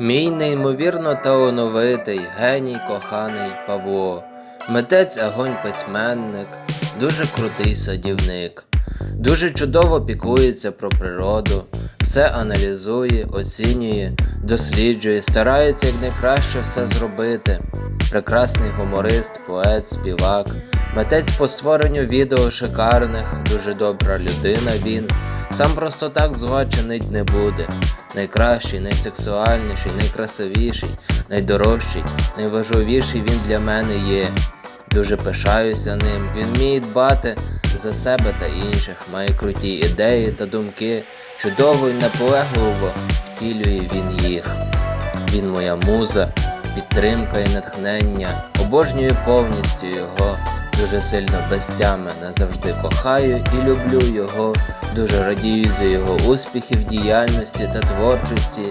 Мій неймовірно талановитий, геній коханий Павло, митець агонь письменник, дуже крутий садівник, дуже чудово піклується про природу, все аналізує, оцінює, досліджує, старається якнайкраще все зробити. Прекрасний гуморист, поет, співак, митець по створенню відео шикарних, дуже добра людина він. Сам просто так зла чинить не буде. Найкращий, найсексуальніший, найкрасивіший, найдорожчий, найважливіший він для мене є. Дуже пишаюся ним. Він вміє дбати за себе та інших, має круті ідеї та думки. Чудово і наполегливо втілює він їх. Він моя муза, підтримка і натхнення. Обожнюю повністю його. Дуже сильно без тями назавжди кохаю і люблю його. Дуже радію за його успіхи в діяльності та творчості.